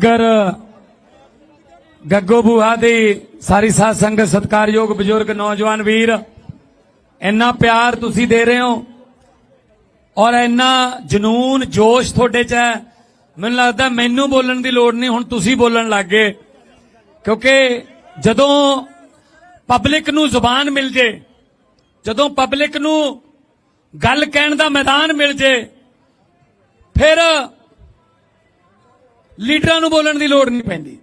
ਨਗਰ, ਗੱਗੋ ਬੂਹਾ ਦੀ ਸਾਰੀ ਸਾਧ ਸੰਗਤ, ਸਤਿਕਾਰਯੋਗ ਬਜ਼ੁਰਗ, ਨੌਜਵਾਨ ਵੀਰ, ਇੰਨਾ ਪਿਆਰ ਤੁਸੀਂ ਦੇ ਰਹੇ ਹੋ ਔਰ ਇੰਨਾ ਜਨੂਨ, ਜੋਸ਼ ਤੁਹਾਡੇ 'ਚ ਹੈ। ਮੈਨੂੰ ਲੱਗਦਾ ਮੈਨੂੰ ਬੋਲਣ ਦੀ ਲੋੜ ਨਹੀਂ, ਹੁਣ ਤੁਸੀਂ ਬੋਲਣ ਲੱਗ ਗਏ। ਕਿਉਂਕਿ ਜਦੋਂ ਪਬਲਿਕ ਨੂੰ ਜ਼ੁਬਾਨ ਮਿਲ ਜੇ, ਜਦੋਂ ਪਬਲਿਕ ਨੂੰ ਗੱਲ ਕਹਿਣ ਦਾ ਮੈਦਾਨ ਮਿਲ ਜੇ, ਫਿਰ ਲੀਡਰਾਂ ਨੂੰ ਬੋਲਣ ਦੀ ਲੋੜ ਨਹੀਂ ਪੈਂਦੀ।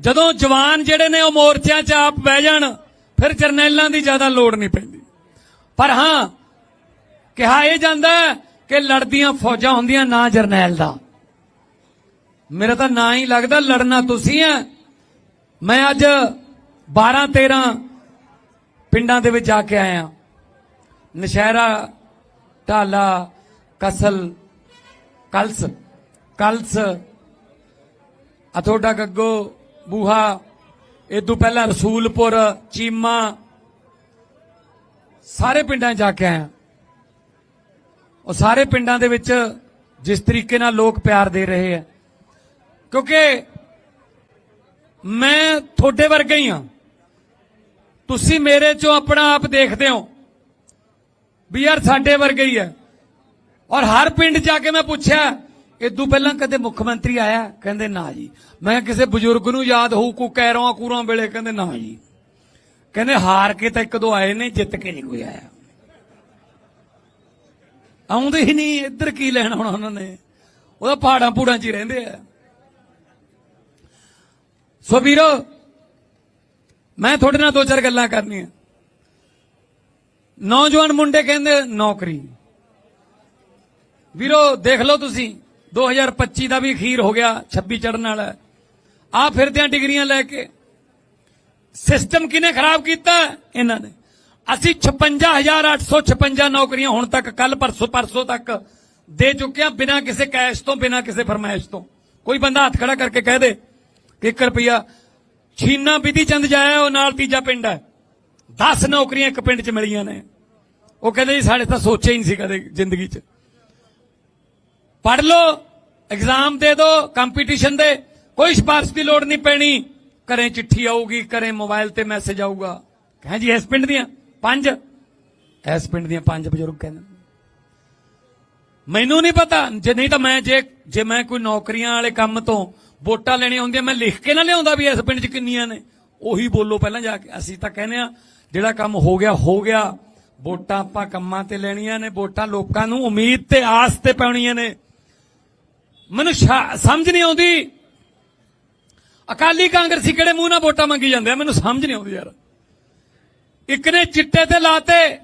ਜਦੋਂ ਜਵਾਨ ਜਿਹੜੇ ਨੇ ਉਹ ਮੋਰਚਿਆਂ 'ਚ ਆਪ ਬਹਿ ਜਾਣ, ਫਿਰ ਜਰਨੈਲਾਂ ਦੀ ਜ਼ਿਆਦਾ ਲੋੜ ਨਹੀਂ ਪੈਂਦੀ। ਪਰ ਹਾਂ, ਕਿਹਾ ਇਹ ਜਾਂਦਾ ਕਿ ਲੜਦੀਆਂ ਫੌਜਾਂ ਹੁੰਦੀਆਂ ਨਾ ਜਰਨੈਲ ਦਾ। ਮੇਰਾ ਤਾਂ ਨਾਂ ਹੀ ਲੱਗਦਾ ਲੜਨਾ ਤੁਸੀਂ ਹੈ। ਮੈਂ ਅੱਜ 12 13 ਪਿੰਡਾਂ ਦੇ ਵਿੱਚ ਜਾ ਕੇ ਆਇਆ। ਨਸ਼ਹਿਰਾ, ਢਾਲਾ, ਕਸਲ, ਕਲਸ। ਕਲਸ ਅਥੋਡਾ ਗੱਗੋ ਬੂਹਾ, ਇਹ ਤੋਂ ਪਹਿਲਾਂ ਰਸੂਲਪੁਰ, ਚੀਮਾ, ਸਾਰੇ ਪਿੰਡਾਂ ਜਾ ਕੇ ਆਇਆ। ਉਹ ਸਾਰੇ ਪਿੰਡਾਂ ਦੇ ਵਿੱਚ ਜਿਸ ਤਰੀਕੇ ਨਾਲ ਲੋਕ ਪਿਆਰ ਦੇ ਰਹੇ ਆ। ਕਿਉਂਕਿ ਮੈਂ ਤੁਹਾਡੇ ਵਰਗਾ ਹੀ ਹਾਂ ਤੁਸੀਂ ਮੇਰੇ ਚੋਂ ਆਪਣਾ ਆਪ ਦੇਖਦੇ ਹੋ ਵੀ ਯਾਰ ਸਾਡੇ ਵਰਗਾ ਹੀ ਹੈ ਔਰ ਹਰ ਪਿੰਡ ਜਾ ਕੇ ਮੈਂ ਪੁੱਛਿਆ ਇਦੋਂ ਪਹਿਲਾਂ ਕਦੇ ਮੁੱਖ ਮੰਤਰੀ ਆਇਆ, ਕਹਿੰਦੇ ਨਾ ਜੀ। ਮੈਂ ਕਿਸੇ ਬਜ਼ੁਰਗ ਨੂੰ ਯਾਦ ਹੋਊ, ਕੋ ਕੈਰੋਂ ਕੂਰਾਂ ਵੇਲੇ ਕਹਿੰਦੇ ਨਾ ਜੀ। ਕਹਿੰਦੇ ਹਾਰ ਕੇ ਤਾਂ ਇੱਕ ਦੋ ਆਏ ਨੇ, ਜਿੱਤ ਕੇ ਨਹੀਂ ਕੋਈ ਆਇਆ। ਆਉਂਦੇ ਹੀ ਨਹੀਂ, ਇੱਧਰ ਕੀ ਲੈਣਾ ਹੁਣ ਉਹਨਾਂ ਨੇ? ਉਹਦਾ ਪਹਾੜਾਂ ਪੂੜਾਂ 'ਚ ਹੀ ਰਹਿੰਦੇ ਆ। ਸੋ ਵੀਰੋ, ਮੈਂ ਤੁਹਾਡੇ ਨਾਲ ਦੋ ਚਾਰ ਗੱਲਾਂ ਕਰਨੀਆਂ। ਨੌਜਵਾਨ ਮੁੰਡੇ ਕਹਿੰਦੇ, ਨੌਕਰੀ। ਵੀਰੋ, ਦੇਖ ਲਓ ਤੁਸੀਂ। 2025 ਦਾ ਵੀ ਅਖੀਰ ਹੋ ਗਿਆ 26 ਚੜਨ ਵਾਲਾ। ਹੈ। ਆ ਫਿਰਦਿਆਂ ਡਿਗਰੀਆਂ ਲੈ ਕੇ ਸਿਸਟਮ ਕਿਨੇ ਖਰਾਬ ਕੀਤਾ? ਇਹਨਾਂ ਨੇ। ਅਸੀਂ 56856 ਨੌਕਰੀਆਂ ਹੁਣ ਤੱਕ ਕੱਲ ਪਰਸੋਂ ਪਰਸੋਂ ਤੱਕ ਦੇ ਚੁੱਕੇ ਹਾਂ ਬਿਨਾਂ ਕਿਸੇ ਕੈਸ਼ ਤੋਂ, ਬਿਨਾਂ ਕਿਸੇ ਫਰਮਾਇਸ਼ ਤੋਂ। ਕੋਈ ਬੰਦਾ ਹੱਥ ਖੜਾ ਕਰਕੇ ਕਹਿ ਦੇ ਕਿ 1 ਰੁਪਿਆ ਛੀਨਾ ਵਿਧੀ ਚੰਦ ਜਾਇਆ, ਉਹ ਨਾਲ ਤੀਜਾ ਪਿੰਡ ਹੈ। 10 ਨੌਕਰੀਆਂ ਇੱਕ ਪਿੰਡ 'ਚ ਮਿਲੀਆਂ ਨੇ। ਉਹ ਕਹਿੰਦੇ ਜੀ, ਸਾਡੇ ਤਾਂ ਸੋਚਿਆ ਹੀ ਨਹੀਂ ਸੀ ਕਦੇ ਜ਼ਿੰਦਗੀ 'ਚ। ਪੜ ਲਓ ਐਗਜ਼ਾਮ ਦੇ ਦਿਓ ਕੰਪੀਟੀਸ਼ਨ ਦੇ। ਕੋਈ ਸਿਫਾਰਿਸ਼ ਦੀ ਲੋੜ ਨਹੀਂ ਪੈਣੀ। ਘਰੇ ਚਿੱਠੀ ਆਊਗੀ, ਘਰੇ ਮੋਬਾਈਲ ਤੇ ਮੈਸੇਜ ਆਊਗਾ। ਕਹਾਂ ਜੀ, ਇਸ ਪਿੰਡ ਦੀਆਂ ਪੰਜ। ਇਸ ਪਿੰਡ ਦੀਆਂ ਪੰਜ ਬਜ਼ੁਰਗ ਕਹਿੰਦੇ ਮੈਨੂੰ ਨਹੀਂ ਪਤਾ। ਜੇ ਨਹੀਂ ਤਾਂ ਮੈਂ, ਜੇ ਜੇ ਮੈਂ ਕੋਈ ਨੌਕਰੀਆਂ ਵਾਲੇ ਕੰਮ ਤੋਂ ਵੋਟਾਂ ਲੈਣੀਆਂ ਹੁੰਦੀਆਂ ਮੈਂ ਲਿਖ ਕੇ ਨਾ ਲਿਆਉਂਦਾ ਵੀ ਇਸ ਪਿੰਡ 'ਚ ਕਿੰਨੀਆਂ ਨੇ। ਉਹੀ ਬੋਲੋ ਪਹਿਲਾਂ ਜਾ ਕੇ। ਅਸੀਂ ਤਾਂ ਕਹਿੰਦੇ ਆ ਜਿਹੜਾ ਕੰਮ ਹੋ ਗਿਆ ਹੋ ਗਿਆ। ਵੋਟਾਂ ਆਪਾਂ ਕੰਮਾਂ ਤੇ ਲੈਣੀਆਂ ਨੇ, ਵੋਟਾਂ ਲੋਕਾਂ ਨੂੰ ਉਮੀਦ ਤੇ ਆਸ ਤੇ ਪਾਉਣੀਆਂ ਨੇ। ਮੈਨੂੰ ਸ਼ਾ- ਸਮਝ ਨਹੀਂ ਆਉਂਦੀ। ਅਕਾਲੀ ਕਾਂਗਰਸੀ ਕਿਹੜੇ ਮੂੰਹ ਨਾਲ ਵੋਟਾਂ ਮੰਗੀ ਜਾਂਦੇ ਆ? ਮੈਨੂੰ ਸਮਝ ਨਹੀਂ ਆਉਂਦੀ ਯਾਰ। ਇੱਕ ਨੇ ਚਿੱਟੇ ਤੇ ਲਾਤੇ,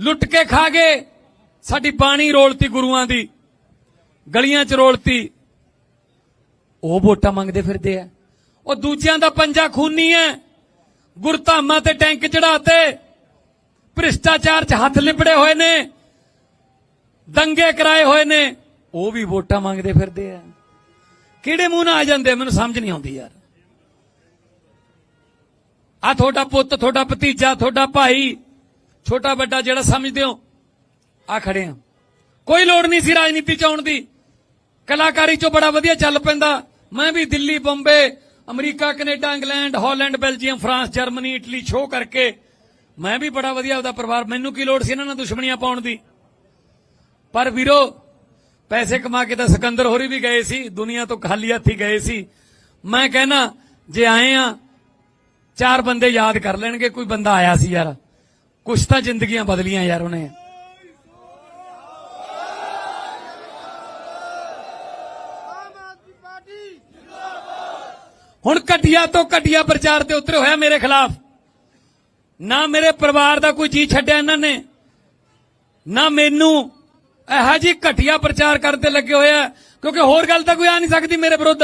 ਲੁੱਟ ਕੇ ਖਾ ਗਏ, ਸਾਡੀ ਬਾਣੀ ਰੋਲਤੀ ਗੁਰੂਆਂ ਦੀ, ਗਲੀਆਂ ਚ ਰੋਲਤੀ। ਉਹ ਵੋਟਾਂ ਮੰਗਦੇ ਫਿਰਦੇ ਆ। ਉਹ ਦੂਜਿਆਂ ਦਾ ਪੰਜਾ ਖੂਨੀ ਹੈ ਗੁਰਧਾਮਾਂ ਤੇ ਟੈਂਕ ਚੜਾਤੇ ਭ੍ਰਿਸ਼ਟਾਚਾਰ 'ਚ ਹੱਥ ਲਿਪੜੇ ਹੋਏ ਨੇ। ਦੰਗੇ ਕਰਾਏ ਹੋਏ ਨੇ। ਉਹ ਵੀ ਵੋਟਾਂ ਮੰਗਦੇ ਫਿਰਦੇ ਆ। ਕਿਹੜੇ ਮੂੰਹ ਨਾਲ ਆ ਜਾਂਦੇ ਮੈਨੂੰ ਸਮਝ ਨਹੀਂ ਆਉਂਦੀ ਯਾਰ। ਆ ਤੁਹਾਡਾ ਪੁੱਤ, ਤੁਹਾਡਾ ਭਤੀਜਾ, ਤੁਹਾਡਾ ਭਾਈ, ਛੋਟਾ ਵੱਡਾ ਜਿਹੜਾ ਸਮਝਦੇ ਹੋ, ਆ ਖੜੇ ਆ। ਕੋਈ ਲੋੜ ਨਹੀਂ ਸੀ ਰਾਜਨੀਤੀ ਚ ਆਉਣ ਦੀ। ਕਲਾਕਾਰੀ ਚੋਂ ਬੜਾ ਵਧੀਆ ਚੱਲ ਪੈਂਦਾ। ਮੈਂ ਵੀ Delhi, Bombay, America, Canada, England, Holland, Belgium, France, Germany, Italy, show ਕਰਕੇ ਮੈਂ ਵੀ ਬੜਾ ਵਧੀਆ ਉਹਦਾ ਪਰਿਵਾਰ। ਮੈਨੂੰ ਕੀ ਲੋੜ ਸੀ ਇਹਨਾਂ ਨਾਲ ਦੁਸ਼ਮਣੀਆਂ ਪਾਉਣ ਦੀ? ਪਰ ਵੀਰੋ, ਪੈਸੇ ਕਮਾ ਕੇ ਤਾਂ ਸਿਕੰਦਰ ਹੋਰੀ ਵੀ ਗਏ ਸੀ, ਦੁਨੀਆ ਤੋਂ ਖਾਲੀ ਹੱਥੀ ਗਏ ਸੀ। ਮੈਂ ਕਹਿਣਾ, ਜੇ ਆਏ ਆ, ਚਾਰ ਬੰਦੇ ਯਾਦ ਕਰ ਲੈਣਗੇ, ਕੋਈ ਬੰਦਾ ਆਇਆ ਸੀ ਯਾਰ। ਕੁਛ ਤਾਂ ਜ਼ਿੰਦਗੀਆਂ ਬਦਲੀਆਂ ਯਾਰ ਉਹਨੇ। ਹੁਣ ਘਟਿਆ ਤੋਂ ਘਟਿਆ ਪ੍ਰਚਾਰ ਤੇ ਉਤਰੇ ਹੋਇਆ ਮੇਰੇ ਖਿਲਾਫ। ਨਾ ਮੇਰੇ ਪਰਿਵਾਰ ਦਾ ਕੋਈ ਜੀ ਛੱਡਿਆ ਇਹਨਾਂ ਨੇ, ਨਾ ਮੈਨੂੰ ਇਹੋ ਜੀ ਘਟੀਆ ਪ੍ਰਚਾਰ ਕਰਨ ਤੇ ਲੱਗੇ ਹੋਏ ਆ, ਕਿਉਂਕਿ ਹੋਰ ਗੱਲ ਤਾਂ ਕੋਈ ਆ ਨਹੀਂ ਸਕਦੀ ਮੇਰੇ ਵਿਰੁੱਧ।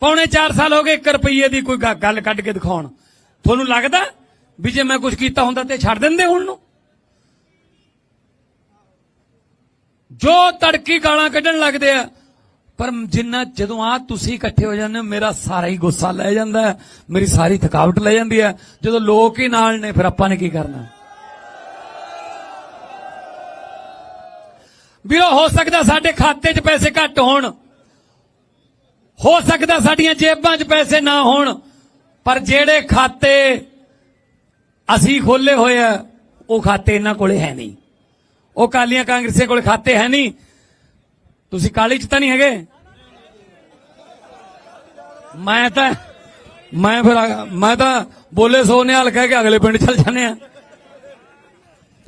ਪੌਣੇ 4 ਸਾਲ ਹੋ ਗਏ 1 ਰੁਪਈਏ ਦੀ ਕੋਈ ਗ- ਗੱਲ ਕੱਢ ਕੇ ਦਿਖਾਉਣ। ਤੁਹਾਨੂੰ ਲੱਗਦਾ ਵੀ ਜੇ ਮੈਂ ਕੁਝ ਕੀਤਾ ਹੁੰਦਾ ਤੇ ਛੱਡ ਦਿੰਦੇ ਹੁਣ ਨੂੰ? ਜੋ ਤੜਕੀ ਗਾਲਾਂ ਕੱਢਣ ਲੱਗਦੇ ਆ, ਪਰ ਜਿੰਨਾ ਜਦੋਂ ਆ ਤੁਸੀਂ ਇਕੱਠੇ ਹੋ ਜਾਂਦੇ ਹੋ, ਮੇਰਾ ਸਾਰਾ ਹੀ ਗੁੱਸਾ ਲੈ ਜਾਂਦਾ ਮੇਰੀ ਸਾਰੀ ਥਕਾਵਟ ਲੈ ਜਾਂਦੀ ਹੈ। ਜਦੋਂ ਲੋਕ ਹੀ ਨਾਲ ਨੇ, ਫਿਰ ਆਪਾਂ ਨੇ ਕੀ ਕਰਨਾ? ਵੀਰੋ ਹੋ ਸਕਦਾ ਸਾਡੇ ਖਾਤੇ 'ਚ ਪੈਸੇ ਘੱਟ ਹੋਣ। ਹੋ ਸਕਦਾ ਸਾਡੀਆਂ ਜੇਬਾਂ 'ਚ ਪੈਸੇ ਨਾ ਹੋਣ। ਪਰ ਜਿਹੜੇ ਖਾਤੇ ਅਸੀਂ ਖੋਲੇ ਹੋਏ ਆ, ਉਹ ਖਾਤੇ ਇਹਨਾਂ ਕੋਲੇ ਹੈ ਨਹੀਂ। ਉਹ ਕਾਲੀਆਂ ਕਾਂਗਰਸੀਆਂ ਕੋਲੇ ਖਾਤੇ ਹੈ ਨਹੀਂ। ਤੁਸੀਂ ਕਾਲੀ 'ਚ ਤਾਂ ਨਹੀਂ ਹੈਗੇ? ਮੈਂ ਤਾਂ ਮੈਂ ਫਿਰ ਮੈਂ ਤਾਂ ਬੋਲੇ ਸੋਨੇ ਹਾਲ ਕਹਿ ਕੇ ਅਗਲੇ ਪਿੰਡ ਚੱਲ ਜਾਂਦੇ ਆ।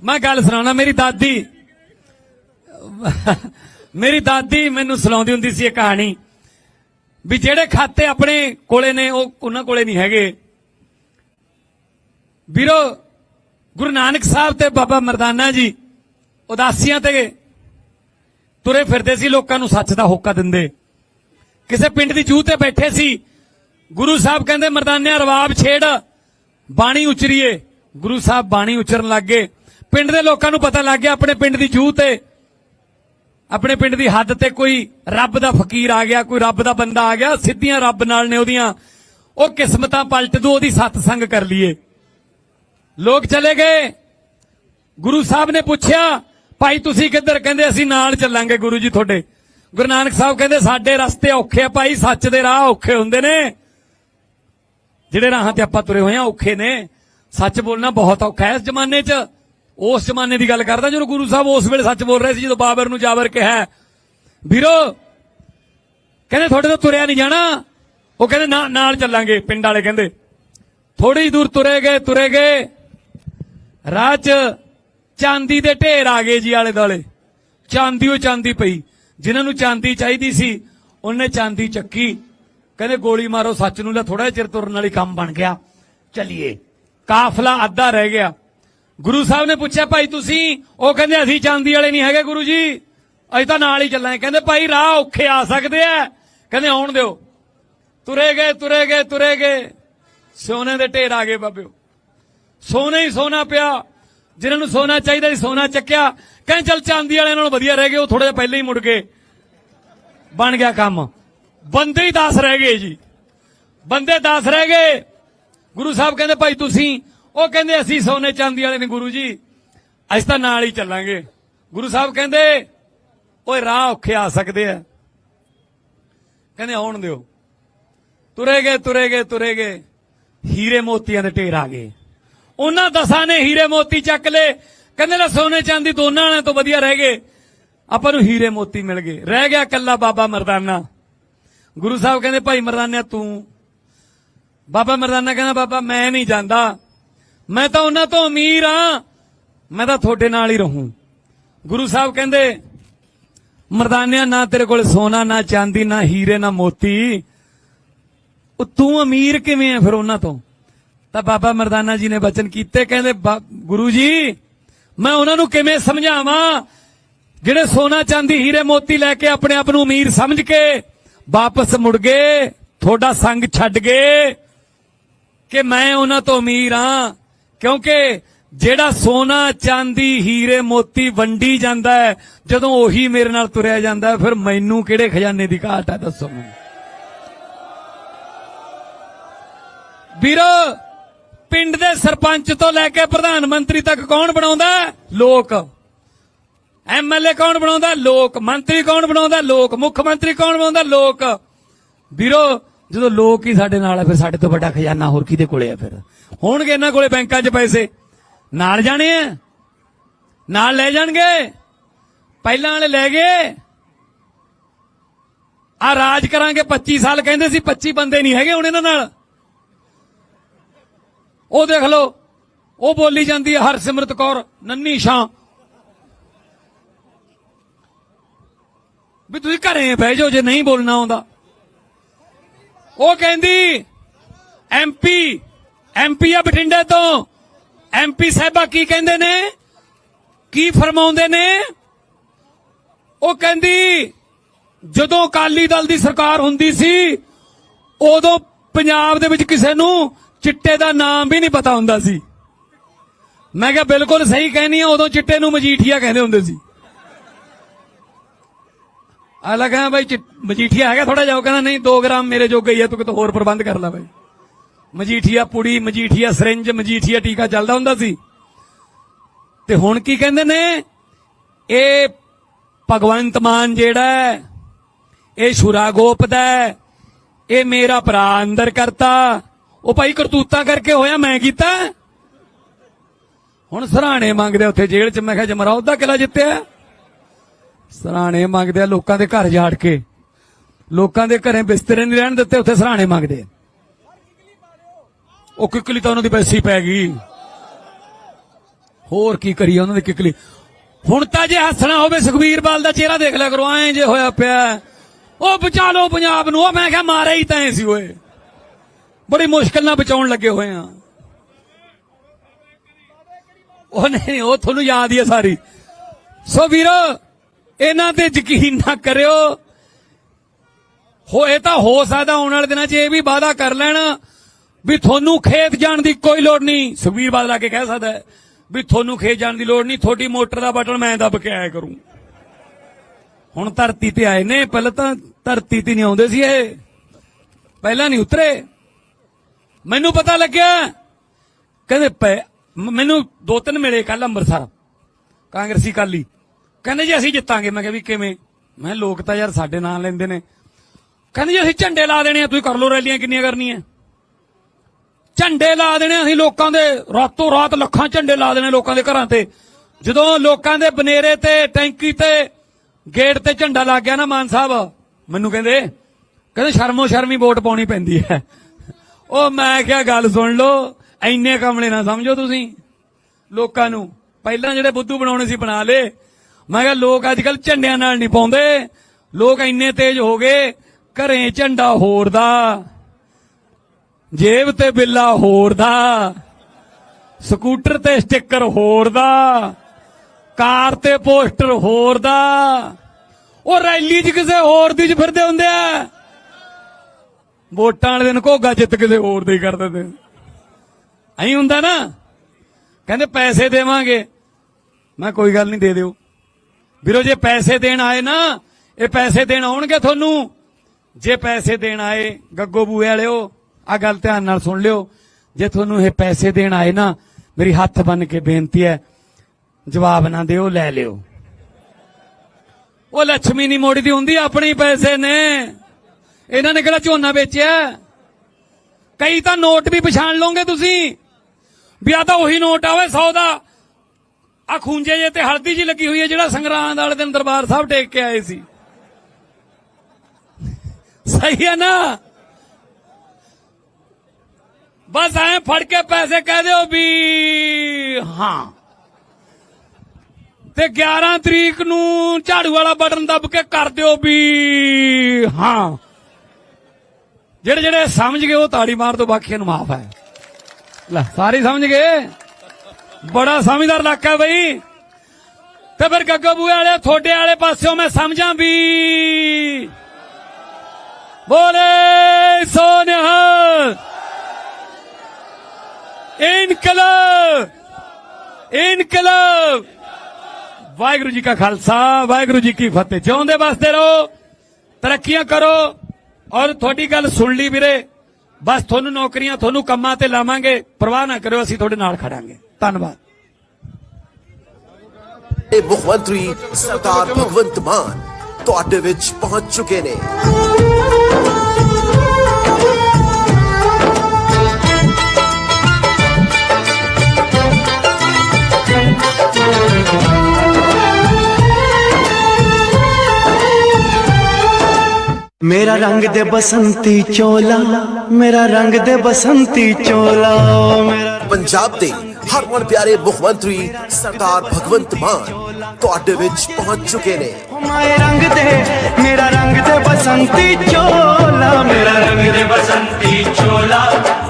ਮੈਂ ਗੱਲ ਸੁਣਾਉਣਾ, ਮੇਰੀ ਦਾਦੀ ਮੇਰੀ ਦਾਦੀ ਮੈਨੂੰ ਸੁਣਾਉਂਦੀ ਹੁੰਦੀ ਸੀ ਇਹ ਕਹਾਣੀ ਵੀ ਜਿਹੜੇ ਖਾਤੇ ਆਪਣੇ ਕੋਲੇ ਨੇ, ਉਹ ਉਹਨਾਂ ਕੋਲੇ ਨਹੀਂ ਹੈਗੇ। ਵੀਰੋ, ਗੁਰੂ ਨਾਨਕ ਸਾਹਿਬ ਤੇ ਬਾਬਾ ਮਰਦਾਨਾ ਜੀ ਉਦਾਸੀਆਂ ਤੇ ਤੁਰੇ ਫਿਰਦੇ ਸੀ, ਲੋਕਾਂ ਨੂੰ ਸੱਚ ਦਾ ਹੋਕਾ ਦਿੰਦੇ। ਕਿਸੇ ਪਿੰਡ ਦੀ ਜੂਹ ਤੇ ਬੈਠੇ ਸੀ, ਗੁਰੂ ਸਾਹਿਬ ਕਹਿੰਦੇ, ਮਰਦਾਨਿਆਂ, ਰਵਾਬ ਛੇੜ, ਬਾਣੀ ਉਚਰੀਏ। ਗੁਰੂ ਸਾਹਿਬ ਬਾਣੀ ਉਚਰਨ ਲੱਗ ਗਏ। ਪਿੰਡ ਦੇ ਲੋਕਾਂ ਨੂੰ ਪਤਾ ਲੱਗ ਗਿਆ, ਆਪਣੇ ਪਿੰਡ ਦੀ ਜੂਹ ਤੇ ਆਪਣੇ ਪਿੰਡ ਦੀ ਹੱਦ ਤੇ ਕੋਈ ਰੱਬ ਦਾ ਫਕੀਰ ਆ ਗਿਆ, ਕੋਈ ਰੱਬ ਦਾ ਬੰਦਾ ਆ ਗਿਆ, ਸਿੱਧੀਆਂ ਰੱਬ ਨਾਲ ਨੇ ਉਹਦੀਆਂ। ਉਹ ਕਿਸਮਤਾਂ ਪਲਟ ਦੂ, ਉਹਦੀ ਸਤਸੰਗ ਕਰ ਲਈਏ। ਲੋਕ ਚਲੇ ਗਏ। ਗੁਰੂ ਸਾਹਿਬ ਨੇ ਪੁੱਛਿਆ, ਭਾਈ, ਤੁਸੀਂ ਕਿੱਧਰ? ਕਹਿੰਦੇ, ਅਸੀਂ ਨਾਲ ਚੱਲਾਂਗੇ ਗੁਰੂ ਜੀ ਤੁਹਾਡੇ। ਗੁਰੂ ਨਾਨਕ ਸਾਹਿਬ ਕਹਿੰਦੇ, ਸਾਡੇ ਰਸਤੇ ਔਖੇ ਆ ਭਾਈ, ਸੱਚ ਦੇ ਰਾਹ ਔਖੇ ਹੁੰਦੇ ਨੇ। ਜਿਹੜੇ ਰਾਹਾਂ ਤੇ ਆਪਾਂ ਤੁਰੇ ਹੋਏ ਆ, ਔਖੇ ਨੇ। ਸੱਚ ਬੋਲਣਾ ਬਹੁਤ ਔਖਾ ਹੈ ਇਸ ਜ਼ਮਾਨੇ 'ਚ। ਉਸ ਜ਼ਮਾਨੇ ਦੀ ਗੱਲ ਕਰਦਾ ਜਦੋਂ ਗੁਰੂ ਸਾਹਿਬ ਉਸ ਵੇਲੇ ਸੱਚ ਬੋਲ ਰਹੇ ਸੀ, ਜਦੋਂ ਬਾਬਰ ਨੂੰ ਜਾਬਰ ਕਿਹਾ, ਵੀਰੋ, ਕਹਿੰਦੇ ਤੁਹਾਡੇ ਤੋਂ ਤੁਰਿਆ ਨਹੀਂ ਜਾਣਾ। ਉਹ ਕਹਿੰਦੇ, ਨਾ, ਨਾਲ ਚੱਲਾਂਗੇ, ਪਿੰਡ ਵਾਲੇ ਕਹਿੰਦੇ। ਥੋੜੀ ਦੂਰ ਤੁਰੇ ਗਏ ਤੁਰੇ ਗਏ। ਰਾਹ 'ਚ ਚਾਂਦੀ ਦੇ ਢੇਰ ਆ ਗਏ ਜੀ ਆਲੇ ਦਾਲੇ ਚਾਂਦੀ ਉਹ ਚਾਂਦੀ ਪਈ। ਜਿਨ੍ਹਾਂ ਨੂੰ ਚਾਂਦੀ ਚਾਹੀਦੀ ਸੀ, ਉਹਨੇ ਚਾਂਦੀ ਚੱਕੀ। ਕਹਿੰਦੇ, ਗੋਲੀ ਮਾਰੋ, ਸੱਚ ਨੂੰ ਲੈ ਥੋੜਾ ਚਿਰ ਤੁਰਨ ਵਾਲੀ ਕੰਮ ਬਣ ਗਿਆ। ਚਲਿਏ। ਕਾਫਲਾ ਅੱਧਾ ਰਹਿ ਗਿਆ। ਗੁਰੂ ਸਾਹਿਬ ਨੇ ਪੁੱਛਿਆ, ਭਾਈ ਤੁਸੀਂ? ਉਹ ਕਹਿੰਦੇ, ਅਸੀਂ ਚਾਂਦੀ ਵਾਲੇ ਨਹੀਂ ਹੈਗੇ ਗੁਰੂ ਜੀ। ਅਸੀਂ ਤਾਂ ਨਾਲ ਹੀ ਚੱਲਾਂਗੇ। ਕਹਿੰਦੇ, ਭਾਈ ਰਾਹ ਔਖੇ ਆ ਸਕਦੇ ਆ। ਕਹਿੰਦੇ, ਆਉਣ ਦਿਓ। ਤੁਰੇ ਗਏ ਤੁਰੇ ਗਏ ਤੁਰੇ ਗਏ। ਸੋਨੇ ਦੇ ਢੇਰ ਆ ਗਏ ਬਾਬਿਓ। ਸੋਨਾ ਹੀ ਸੋਨਾ ਪਿਆ। ਜਿਨ੍ਹਾਂ ਨੂੰ ਸੋਨਾ ਚਾਹੀਦਾ ਸੀ, ਸੋਨਾ ਚੱਕਿਆ। ਕਹਿੰਦੇ, ਚਲ ਚਾਂਦੀ ਵਾਲਿਆਂ ਨਾਲੋਂ ਵਧੀਆ ਰਹਿ ਗਏ, ਉਹ ਥੋੜੇ ਜਿਹਾ ਪਹਿਲਾਂ ਹੀ ਮੁੜ ਗਏ। ਬਣ ਗਿਆ ਕੰਮ। ਬੰਦੇ ਹੀ 10 ਰਹਿ ਗਏ ਜੀ। ਬੰਦੇ 10 ਰਹਿ ਗਏ। ਗੁਰੂ ਸਾਹਿਬ ਕਹਿੰਦੇ, ਭਾਈ ਤੁਸੀਂ ਉਹ ਕਹਿੰਦੇ, ਅਸੀਂ ਸੋਨੇ ਚਾਂਦੀ ਵਾਲੇ ਨੇ ਗੁਰੂ ਜੀ। ਅਸੀਂ ਤਾਂ ਨਾਲ ਹੀ ਚੱਲਾਂਗੇ। ਗੁਰੂ ਸਾਹਿਬ ਕਹਿੰਦੇ, ਓਏ, ਰਾਹ ਔਖੇ ਆ ਸਕਦੇ ਆ। ਕਹਿੰਦੇ, ਆਉਣ ਦਿਓ। ਤੁਰੇ ਗਏ ਤੁਰੇ ਗਏ ਤੁਰੇ ਗਏ। ਹੀਰੇ ਮੋਤੀਆਂ ਦੇ ਢੇਰ ਆ ਗਏ। ਉਹਨਾਂ ਦਸਾਂ ਨੇ ਹੀਰੇ ਮੋਤੀ ਚੱਕ ਲਏ। ਕਹਿੰਦੇ ਨਾ ਸੋਨੇ ਚਾਂਦੀ ਦੋਨਾਂ ਵਾਲਿਆਂ ਤੋਂ ਵਧੀਆ ਰਹਿ ਗਏ। ਆਪਾਂ ਨੂੰ ਹੀਰੇ ਮੋਤੀ ਮਿਲ ਗਏ। ਰਹਿ ਗਿਆ ਕੱਲਾ ਬਾਬਾ ਮਰਦਾਨਾ। ਗੁਰੂ ਸਾਹਿਬ ਕਹਿੰਦੇ, ਭਾਈ ਮਰਦਾਨਿਆ, ਤੂੰ ਬਾਬਾ ਮਰਦਾਨਾ ਕਹਿੰਦਾ, ਬਾਬਾ, ਮੈਂ ਨਹੀਂ ਜਾਂਦਾ। ਮੈਂ ਤਾਂ ਉਹਨਾਂ ਤੋਂ ਅਮੀਰ ਆ ਮੈਂ ਤਾਂ ਤੁਹਾਡੇ ਨਾਲ ਹੀ ਰਹੂੰ। ਗੁਰੂ ਸਾਹਿਬ ਕਹਿੰਦੇ, ਮਰਦਾਨਿਆ, ਨਾ ਤੇਰੇ ਕੋਲ ਸੋਨਾ, ਨਾ ਚਾਂਦੀ, ਨਾ ਹੀਰੇ, ਨਾ ਮੋਤੀ। ਉਹ ਤੂੰ ਅਮੀਰ ਕਿਵੇਂ ਆ ਫਿਰ ਉਹਨਾਂ ਤੋਂ? ਤਾਂ ਬਾਬਾ ਮਰਦਾਨਾ ਜੀ ਨੇ ਬਚਨ ਕੀਤੇ, ਕਹਿੰਦੇ, ਬਾ- ਗੁਰੂ ਜੀ, ਮੈਂ ਉਹਨਾਂ ਨੂੰ ਕਿਵੇਂ ਸਮਝਾਵਾਂ? ਜਿਹੜੇ ਸੋਨਾ, ਚਾਂਦੀ, ਹੀਰੇ, ਮੋਤੀ ਲੈ ਕੇ ਆਪਣੇ ਆਪ ਨੂੰ ਅਮੀਰ ਸਮਝ ਕੇ ਵਾਪਸ ਮੁੜ ਗਏ, ਤੁਹਾਡਾ ਸੰਗ ਛੱਡ ਗਏ ਕਿ ਮੈਂ ਉਹਨਾਂ ਤੋਂ ਅਮੀਰ ਹਾਂ। ਕਿਉਂਕਿ ਜਿਹੜਾ ਸੋਨਾ, ਚਾਂਦੀ, ਹੀਰੇ, ਮੋਤੀ ਵੰਡੀ ਜਾਂਦਾ ਹੈ, ਜਦੋਂ ਉਹੀ ਮੇਰੇ ਨਾਲ ਤੁਰਿਆ ਜਾਂਦਾ ਫਿਰ ਮੈਨੂੰ ਕਿਹੜੇ ਖਜ਼ਾਨੇ ਦੀ ਘਾਟ ਹੈ, ਦੱਸੋ ਮੈਨੂੰ? ਵੀਰੋ, ਪਿੰਡ ਦੇ ਸਰਪੰਚ ਤੋਂ ਲੈ ਕੇ ਪ੍ਰਧਾਨ ਮੰਤਰੀ ਤੱਕ ਕੌਣ ਬਣਾਉਂਦਾ ਹੈ? ਲੋਕ। ਐਮਐਲਏ ਕੌਣ ਬਣਾਉਂਦਾ? ਲੋਕ। ਮੰਤਰੀ ਕੌਣ ਬਣਾਉਂਦਾ? ਲੋਕ। ਮੁੱਖ ਮੰਤਰੀ ਕੌਣ ਬਣਾਉਂਦਾ? ਲੋਕ। ਵੀਰੋ, ਜਦੋਂ ਲੋਕ ਹੀ ਸਾਡੇ ਨਾਲ ਹੈ, ਫਿਰ ਸਾਡੇ ਤੋਂ ਵੱਡਾ ਖਜ਼ਾਨਾ ਹੋਰ ਕਿਹਦੇ ਕੋਲੇ ਆ ਫਿਰ? ਹੋਣਗੇ ਇਹਨਾਂ ਕੋਲੇ ਬੈਂਕਾਂ 'ਚ ਪੈਸੇ। ਨਾਲ ਜਾਣੇ ਆ? ਨਾਲ ਲੈ ਜਾਣਗੇ? ਪਹਿਲਾਂ ਵਾਲੇ ਲੈ ਗਏ? ਆ ਰਾਜ ਕਰਾਂਗੇ 25 ਸਾਲ ਕਹਿੰਦੇ ਸੀ 25 ਬੰਦੇ ਨਹੀਂ ਹੈਗੇ ਹੁਣ ਇਹਨਾਂ ਨਾਲ। ਉਹ ਦੇਖ ਲਓ, ਉਹ ਬੋਲੀ ਜਾਂਦੀ ਹੈ ਹਰਸਿਮਰਤ ਕੌਰ, ਨੰਨੀ ਸ਼ਾਂ ਵੀ ਤੁਸੀਂ ਘਰੇ ਬਹਿ ਜਾਓ, ਜੇ ਨਹੀਂ ਬੋਲਣਾ ਆਉਂਦਾ। ਉਹ ਕਹਿੰਦੀ ਐਮਪੀ ਐਮਪੀ ਆ ਬਠਿੰਡੇ ਤੋਂ। ਐਮਪੀ ਸਾਹਿਬਾ ਕੀ ਕਹਿੰਦੇ ਨੇ? ਕੀ ਫਰਮਾਉਂਦੇ ਨੇ? ਉਹ ਕਹਿੰਦੀ, ਜਦੋਂ ਅਕਾਲੀ ਦਲ ਦੀ ਸਰਕਾਰ ਹੁੰਦੀ ਸੀ, ਉਦੋਂ ਪੰਜਾਬ ਦੇ ਵਿੱਚ ਕਿਸੇ ਨੂੰ ਚਿੱਟੇ ਦਾ ਨਾਮ ਵੀ ਨਹੀਂ ਪਤਾ ਹੁੰਦਾ ਸੀ। ਮੈਂ ਕਿਹਾ, ਬਿਲਕੁਲ ਸਹੀ ਕਹਿਨੀ ਆ, ਉਦੋਂ ਚਿੱਟੇ ਨੂੰ ਮਜੀਠੀਆ ਕਹਿੰਦੇ ਹੁੰਦੇ ਸੀ। ਆ ਲਗਾ ਬਾਈ ਚਿ- ਮਜੀਠੀਆ ਹੈਗਾ ਥੋੜਾ ਜਿਹਾ ਕਹਿੰਦਾ, ਨਹੀਂ 2 ਗ੍ਰਾਮ ਮੇਰੇ ਜੋਗਾ ਹੀ ਆ, ਤੂੰ ਕਿਤੇ ਹੋਰ ਪ੍ਰਬੰਧ ਕਰ ਲੈ ਬਾਈ। ਮਜੀਠੀਆ ਪੁੜੀ ਮਜੀਠੀਆ ਸਰਿੰਜ ਮਜੀਠੀਆ ਟੀਕਾ ਚੱਲਦਾ ਹੁੰਦਾ ਸੀ। ਤੇ ਹੁਣ ਕੀ ਕਹਿੰਦੇ ਨੇ? ਇਹ ਭਗਵੰਤ ਮਾਨ ਜਿਹੜਾ ਇਹ ਸ਼ੁਰਾ ਗੋਪਦਾ ਹੈ, ਇਹ ਮੇਰਾ ਭਰਾ ਅੰਦਰ ਕਰਤਾ। ਉਹ ਭਾਈ ਕਰਤੂਤਾ ਕਰਕੇ ਹੋਇਆ ਮੈਂ ਕੀਤਾ? ਹੁਣ ਸਰਾਣੇ ਮੰਗਦੇ ਉੱਥੇ ਜੇਲ੍ਹ 'ਚ ਮੈਂ ਕਿਹਾ ਜਮਰਾਉਦ ਦਾ ਕਿਲਾ ਜਿੱਤਿਆ? ਸਰਾਣੇ ਮੰਗਦੇ ਆ ਲੋਕਾਂ ਦੇ ਘਰ ਜਾੜ ਕੇ। ਲੋਕਾਂ ਦੇ ਘਰੇ ਬਿਸਤਰੇ ਨਹੀਂ ਰਹਿਣ ਦਿੱਤੇ ਉੱਥੇ ਸਰਾਣੇ ਮੰਗਦੇ ਉਹ ਕਿਕਲੀ ਤਾਂ ਉਹਨਾਂ ਦੀ ਵੈਸੀ ਪੈ ਗਈ। ਹੋਰ ਕੀ ਕਰੀਏ ਉਹਨਾਂ ਦੀ ਕਿਕਲੀ? ਹੁਣ ਤਾਂ ਜੇ ਹੱਸਣਾ ਹੋਵੇ ਸੁਖਬੀਰ ਬਾਲ ਦਾ ਚਿਹਰਾ ਦੇਖ ਲਿਆ ਕਰੋ, ਐਂ ਜੇ ਹੋਇਆ ਪਿਆ। ਉਹ ਬਚਾ ਲਓ ਪੰਜਾਬ ਨੂੰ। ਉਹ ਮੈਂ ਕਿਹਾ ਮਾਰਿਆ ਹੀ ਤਾਂ ਸੀ ਓਏ। ਬੜੀ ਮੁਸ਼ਕਲ ਨਾਲ ਬਚਾਉਣ ਲੱਗੇ ਹੋਏ ਆ। ਉਹ ਨਹੀਂ, ਉਹ ਤੁਹਾਨੂੰ ਯਾਦ ਹੀ ਹੈ ਸਾਰੀ। ਸੋ ਵੀਰੋ, ਇਹਨਾਂ ਤੇ ਯਕੀਨ ਨਾ ਕਰਿਓ। ਹੋਏ ਤਾਂ ਹੋ ਸਕਦਾ ਆਉਣ ਵਾਲੇ ਦਿਨਾਂ 'ਚ ਇਹ ਵੀ ਵਾਅਦਾ ਕਰ ਲੈਣ। ਵੀ ਤੁਹਾਨੂੰ ਖੇਤ ਜਾਣ ਦੀ ਕੋਈ ਲੋੜ ਨਹੀਂ। ਸੁਖਬੀਰ ਬਾਦਲ ਆ ਕੇ ਕਹਿ ਸਕਦਾ ਹੈ ਵੀ ਤੁਹਾਨੂੰ ਖੇਤ ਜਾਣ ਦੀ ਲੋੜ ਨਹੀਂ, ਤੁਹਾਡੀ ਮੋਟਰ ਦਾ ਬਟਨ ਮੈਂ ਦੱਬ ਕੇ ਆਇਆ ਕਰੂੰ। ਹੁਣ ਧਰਤੀ ਤੇ ਆਏ ਨੇ, ਪਹਿਲਾਂ ਤਾਂ ਧਰਤੀ ਤੇ ਨਹੀਂ ਆਉਂਦੇ ਸੀ ਇਹ। ਪਹਿਲਾਂ ਨਹੀਂ ਉਤਰੇ। ਮੈਨੂੰ ਪਤਾ ਲੱਗਿਆ, ਕਹਿੰਦੇ ਪੈ- ਮੈਨੂੰ ਦੋ ਤਿੰਨ ਮਿਲੇ ਕੱਲ ਅੰਮ੍ਰਿਤਸਰ, ਕਾਂਗਰਸੀ ਕਾਲੀ ਕਹਿੰਦੇ ਜੀ ਅਸੀਂ ਜਿੱਤਾਂਗੇ। ਮੈਂ ਕਿਹਾ ਵੀ ਕਿਵੇਂ? ਮੈਂ ਕਿਹਾ ਲੋਕ ਤਾਂ ਯਾਰ ਸਾਡੇ ਨਾਂ ਲੈਂਦੇ ਨੇ। ਕਹਿੰਦੇ ਜੀ ਅਸੀਂ ਝੰਡੇ ਲਾ ਦੇਣੇ ਆ, ਤੁਸੀਂ ਕਰ ਲਓ ਰੈਲੀਆਂ ਕਿੰਨੀਆਂ ਕਰਨੀਆਂ। ਝੰਡੇ ਲਾ ਦੇਣੇ ਅਸੀਂ ਲੋਕਾਂ ਦੇ, ਰਾਤੋਂ ਰਾਤ ਲੱਖਾਂ ਝੰਡੇ ਲਾ ਦੇਣੇ ਲੋਕਾਂ ਦੇ ਘਰਾਂ ਤੇ। ਜਦੋਂ ਲੋਕਾਂ ਦੇ ਬਨੇਰੇ ਤੇ, ਟੈਂਕੀ ਤੇ, ਗੇਟ ਤੇ ਝੰਡਾ ਲੱਗ ਗਿਆ ਨਾ ਮਾਨ ਸਾਹਿਬ, ਮੈਨੂੰ ਕਹਿੰਦੇ ਕਹਿੰਦੇ ਸ਼ਰਮੋ ਸ਼ਰਮੀ ਵੋਟ ਪਾਉਣੀ ਪੈਂਦੀ ਹੈ। ਉਹ ਮੈਂ ਕਿਹਾ, ਗੱਲ ਸੁਣ ਲਓ ਐਨੇ ਕਮਲੇ ਨਾ ਸਮਝੋ ਤੁਸੀਂ, ਲੋਕਾਂ ਨੂੰ। ਪਹਿਲਾਂ ਜਿਹੜੇ ਬੁੱਧੂ ਬਣਾਉਣੇ ਸੀ ਬਣਾ ਲੇ ਮੈਂ ਕਿਹਾ, ਲੋਕ ਅੱਜ ਕੱਲ ਝੰਡਿਆਂ ਨਾਲ ਨਹੀਂ ਪਾਉਂਦੇ। ਲੋਕ ਇੰਨੇ ਤੇਜ਼ ਹੋ ਗਏ, ਘਰੇ ਝੰਡਾ ਹੋਰ ਦਾ। ਜੇਬ ਤੇ ਬਿੱਲਾ ਹੋਰ ਦਾ, ਸਕੂਟਰ ਤੇ ਸਟicker ਹੋਰ ਦਾ, ਕਾਰ ਤੇ ਪੋਸਟਰ ਹੋਰ ਦਾ। ਉਹ ਰੈਲੀ 'ਚ ਕਿਸੇ ਹੋਰ ਦੀ 'ਚ ਫਿਰਦੇ ਹੁੰਦੇ ਆ। ਵੋਟਾਂ ਵਾਲੇ ਦਿਨ ਘੋਗਾ ਜਿੱਤ ਕਿਸੇ ਹੋਰ ਦੇ ਕਰ ਦਿੰਦੇ ਐਂ ਹੁੰਦਾ ਨਾ। ਕਹਿੰਦੇ ਪੈਸੇ ਦੇਵਾਂਗੇ। ਮੈਂ ਕੋਈ ਗੱਲ ਨਹੀਂ ਦੇ ਦਿਓ। ਵੀਰੋ, ਜੇ ਪੈਸੇ ਦੇਣ ਆਏ ਨਾ, ਇਹ ਪੈਸੇ ਦੇਣ ਆਉਣਗੇ ਤੁਹਾਨੂੰ। ਜੇ ਪੈਸੇ ਦੇਣ ਆਏ ਗੱਗੋ ਬੂਏ ਵਾਲਿਓ ਆ ਗੱਲ ਧਿਆਨ ਨਾਲ ਸੁਣ ਲਿਓ। ਜੇ ਤੁਹਾਨੂੰ ਇਹ ਪੈਸੇ ਦੇਣ ਆਏ ਨਾ, ਮੇਰੀ ਹੱਥ ਬੰਨ ਕੇ ਬੇਨਤੀ ਹੈ, ਜਵਾਬ ਨਾ ਦਿਓ, ਲੈ ਲਿਓ। ਉਹ ਲక్ష్ਮੀ ਨਹੀਂ ਮੋੜੀ ਹੁੰਦੀ, ਆਪਣੇ ਪੈਸੇ ਨੇ। ਇਹਨਾਂ ਨੇ ਕਿਹੜਾ ਝੋਨਾ ਵੇਚਿਆ? ਕਈ ਤਾਂ ਨੋਟ ਵੀ ਪਛਾਣ ਲਓਗੇ ਤੁਸੀਂ। ਵੀ ਆ ਤਾਂ ਉਹੀ ਨੋਟ ਆਵੇ ਓਏ 100 ਦਾ। ਆ ਖੂੰਜੇ ਜੇ ਤੇ ਹਲਦੀ ਜੀ ਲੱਗੀ ਹੋਈ ਹੈ, ਜਿਹੜਾ ਸੰਗਰਾਂਦ ਵਾਲੇ ਦਿਨ ਦਰਬਾਰ ਸਾਹਿਬ ਟੇਕ ਕੇ ਆਏ ਸੀ। ਸਹੀ ਹੈ ਨਾ? ਬਸ ਐ ਫੜ ਕੇ ਪੈਸੇ ਕਹਿ ਦਿਓ ਵੀ ਹਾਂ। ਤੇ 11 ਤਰੀਕ ਨੂੰ ਝਾੜੂ ਵਾਲਾ ਬਟਨ ਦੱਬ ਕੇ ਕਰ ਦਿਓ ਵੀ ਹਾਂ। ਜਿਹੜੇ ਜਿਹੜੇ ਸਮਝ ਗਏ ਉਹ ਤਾੜੀ ਮਾਰ ਦੋ, ਬਾਕੀਆਂ ਨੂੰ ਮਾਫ ਹੈ। ਲੈ, ਸਾਰੇ ਸਮਝ ਗਏ? ਬੜਾ ਸਮਝਦਾਰ ਇਲਾਕਾ ਬਈ। ਤੇ ਫਿਰ ਗੱਗੋ ਬੂਏ ਵਾਲੇ ਥੋੜੇ ਵਾਲੇ ਪਾਸਿਓਂ ਮੈਂ ਸਮਝਾਂ ਵੀ। ਬੋਲੇ ਸੋਨਿਹਾਲ ਇਨਕਲਾਬ! ਇਨਕਲਾਬ! ਵਾਹਿਗੁਰੂ ਜੀ ਕਾ ਖਾਲਸਾ, ਵਾਹਿਗੁਰੂ ਜੀ ਕੀ ਫਤਿਹ। ਜਿਉਂਦੇ ਵਸਦੇ ਰਹੋ, ਤਰੱਕੀਆਂ ਕਰੋ, ਔਰ ਤੁਹਾਡੀ ਗੱਲ ਸੁਣ ਲਈ ਵੀਰੇ। ਬਸ ਤੁਹਾਨੂੰ ਨੌਕਰੀਆਂ, ਤੁਹਾਨੂੰ ਕੰਮਾਂ ਤੇ ਲਾਵਾਂਗੇ। ਪਰਵਾਹ ਨਾ ਕਰਿਓ, ਅਸੀਂ ਤੁਹਾਡੇ ਨਾਲ ਖੜਾਂਗੇ। ਧੰਨਵਾਦ। ਇਹ ਮੁੱਖ ਮੰਤਰੀ ਸਰਦਾਰ ਭਗਵੰਤ ਮਾਨ ਤੁਹਾਡੇ ਵਿੱਚ ਪਹੁੰਚ ਚੁੱਕੇ ਨੇ। ਮੇਰਾ ਰੰਗ ਦੇ ਬਸੰਤੀ ਚੋਲਾ ਮੇਰਾ ਰੰਗ ਦੇ ਬਸੰਤੀ ਚੋਲਾ ਮੇਰਾ ਪੰਜਾਬ ਦੇ ਹਰਮਨ ਪਿਆਰੇ ਮੁੱਖ ਮੰਤਰੀ ਸਰਦਾਰ ਭਗਵੰਤ ਮਾਨ ਤੁਹਾਡੇ ਵਿੱਚ ਪਹੁੰਚ ਚੁੱਕੇ ਨੇ। ਮਾਏ ਰੰਗ ਦੇ ਮੇਰਾ ਰੰਗ ਦੇ ਬਸੰਤੀ ਚੋਲਾ ਮੇਰਾ ਰੰਗ ਦੇ ਬਸੰਤੀ ਚੋਲਾ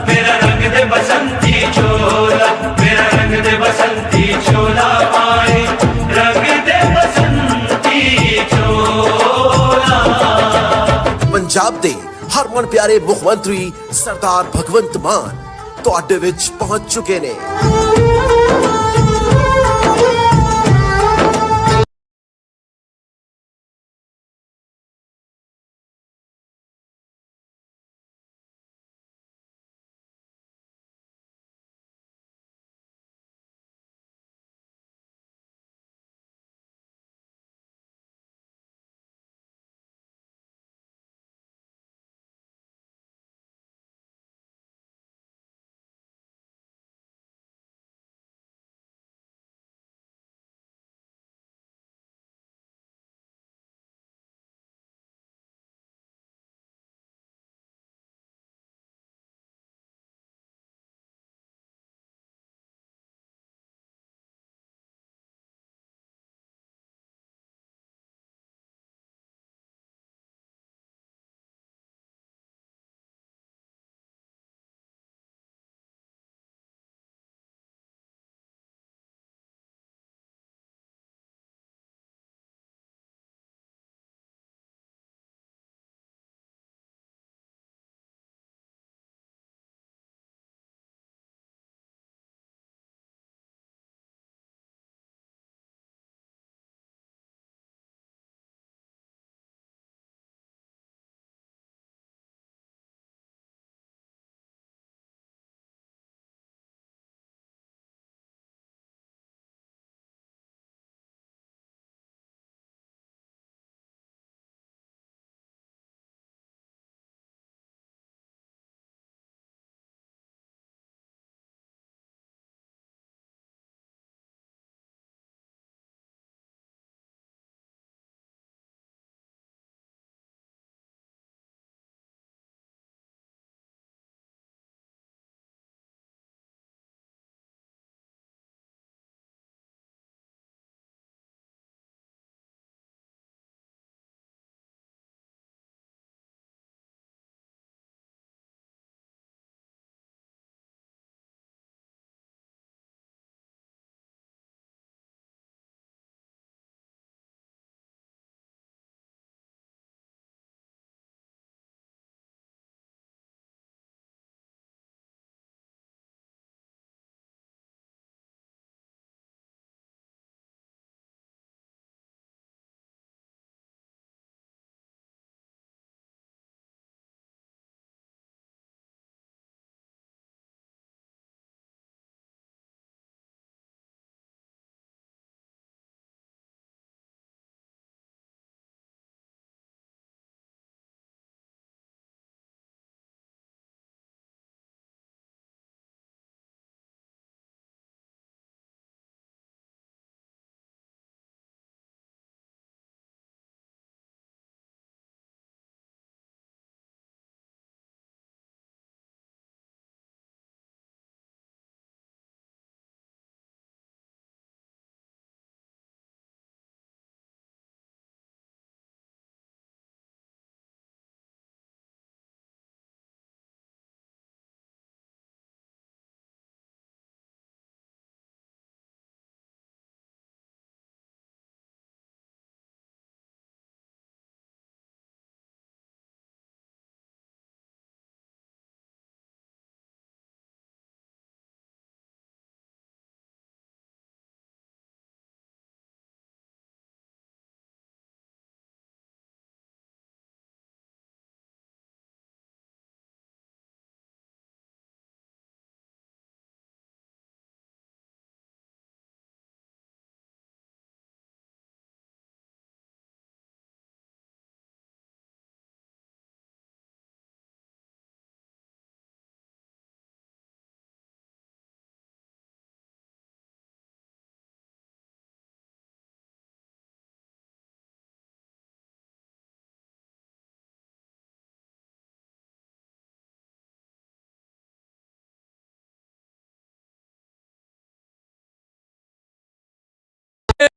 ਮੇਰਾ ਰੰਗ ਦੇ ਬਸੰਤੀ ਚੋਲਾ। ਹਰਮਨ ਪਿਆਰੇ ਮੁੱਖ ਮੰਤਰੀ ਸਰਦਾਰ ਭਗਵੰਤ ਮਾਨ ਤੁਹਾਡੇ ਵਿੱਚ ਪਹੁੰਚ ਚੁੱਕੇ ਨੇ।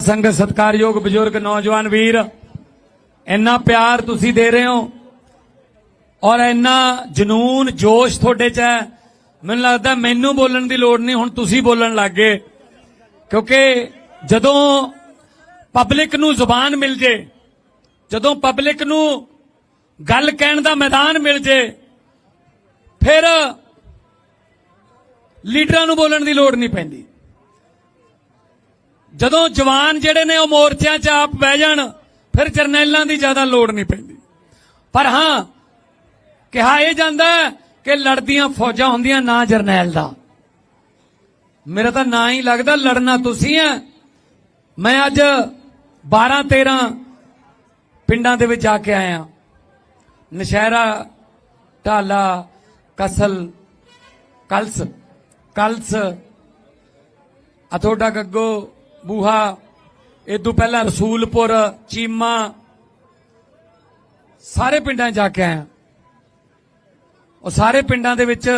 ਸੰਗਤ ਸਤਕਾਰਯੋਗ ਬਜ਼ੁਰਗ ਨੌਜਵਾਨ ਵੀਰ, ਇੰਨਾ ਪਿਆਰ ਤੁਸੀਂ ਦੇ ਰਹੇ ਹੋ ਔਰ ਇੰਨਾ ਜਨੂਨ ਜੋਸ਼ ਤੁਹਾਡੇ 'ਚ ਹੈ। ਮੈਨੂੰ ਲੱਗਦਾ ਮੈਨੂੰ ਬੋਲਣ ਦੀ ਲੋੜ ਨਹੀਂ, ਹੁਣ ਤੁਸੀਂ ਬੋਲਣ ਲੱਗ ਗਏ। ਕਿਉਂਕਿ ਜਦੋਂ ਪਬਲਿਕ ਨੂੰ ਜ਼ੁਬਾਨ ਮਿਲ ਜੇ, ਜਦੋਂ ਪਬਲਿਕ ਨੂੰ ਗੱਲ ਕਹਿਣ ਦਾ ਮੈਦਾਨ ਮਿਲ ਜੇ, ਫਿਰ ਲੀਡਰਾਂ ਨੂੰ ਬੋਲਣ ਦੀ ਲੋੜ ਨਹੀਂ ਪੈਂਦੀ। ਜਦੋਂ ਜਵਾਨ ਜਿਹੜੇ ਨੇ ਉਹ ਮੋਰਚਿਆਂ 'ਚ ਆਪ ਬਹਿ ਜਾਣ, ਫਿਰ ਜਰਨੈਲਾਂ ਦੀ ਜ਼ਿਆਦਾ ਲੋੜ ਨਹੀਂ ਪੈਂਦੀ। ਪਰ ਹਾਂ, ਕਿਹਾ ਇਹ ਜਾਂਦਾ ਕਿ ਲੜਦੀਆਂ ਫੌਜਾਂ ਹੁੰਦੀਆਂ ਨਾ ਜਰਨੈਲ ਦਾ। ਮੇਰਾ ਤਾਂ ਨਾਂ ਹੀ ਲੱਗਦਾ ਲੜਨਾ ਤੁਸੀਂ ਹੈ। ਮੈਂ ਅੱਜ 12 13 ਪਿੰਡਾਂ ਦੇ ਵਿੱਚ ਜਾ ਕੇ ਆਇਆ। ਨਸ਼ਹਿਰਾ, ਢਾਲਾ, ਕਸਲ, ਕਲਸ ਕਲਸ ਆ ਗੱਗੋ ਬੂਹਾ ਤੋਂ ਪਹਿਲਾਂ ਰਸੂਲਪੁਰ, ਚੀਮਾ, ਸਾਰੇ ਪਿੰਡਾਂ ਜਾ ਕੇ ਆਇਆ। ਉਹ ਸਾਰੇ ਪਿੰਡਾਂ ਦੇ ਵਿੱਚ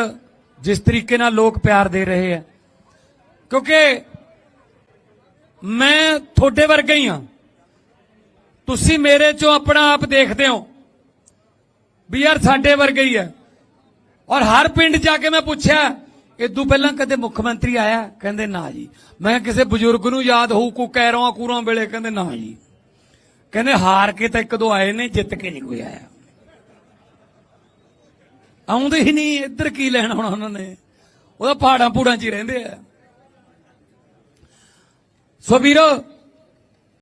ਜਿਸ ਤਰੀਕੇ ਨਾਲ ਲੋਕ ਪਿਆਰ ਦੇ ਰਹੇ ਆ। ਕਿਉਂਕਿ ਮੈਂ ਤੁਹਾਡੇ ਵਰਗਾ ਹੀ ਹਾਂ। ਤੁਸੀਂ ਮੇਰੇ ਚੋਂ ਆਪਣਾ ਆਪ ਦੇਖਦੇ ਹੋ ਵੀ ਯਾਰ ਸਾਡੇ ਵਰਗਾ ਹੀ ਹੈ। ਔਰ ਹਰ ਪਿੰਡ ਜਾ ਕੇ ਮੈਂ ਪੁੱਛਿਆ ਇਦੋਂ ਪਹਿਲਾਂ ਕਦੇ ਮੁੱਖ ਮੰਤਰੀ ਆਇਆ, ਕਹਿੰਦੇ ਨਾ ਜੀ। ਮੈਂ ਕਿਸੇ ਬਜ਼ੁਰਗ ਨੂੰ ਯਾਦ ਹੋਊ, ਕੋ ਕਹਿਰਾਂ ਕੂਰਾਂ ਵੇਲੇ ਕਹਿੰਦੇ ਨਾ ਜੀ। ਕਹਿੰਦੇ ਹਾਰ ਕੇ ਤਾਂ ਇੱਕ ਦੋ ਆਏ ਨੇ, ਜਿੱਤ ਕੇ ਨਹੀਂ ਕੋਈ ਆਇਆ। ਆਉਂਦੇ ਹੀ ਨਹੀਂ, ਇੱਧਰ ਕੀ ਲੈਣ ਆਉਣਾ ਉਹਨਾਂ ਨੇ? ਉਹਦਾ ਪਹਾੜਾਂ ਪੂੜਾਂ 'ਚ ਹੀ ਰਹਿੰਦੇ ਆ। ਸੋ ਵੀਰੋ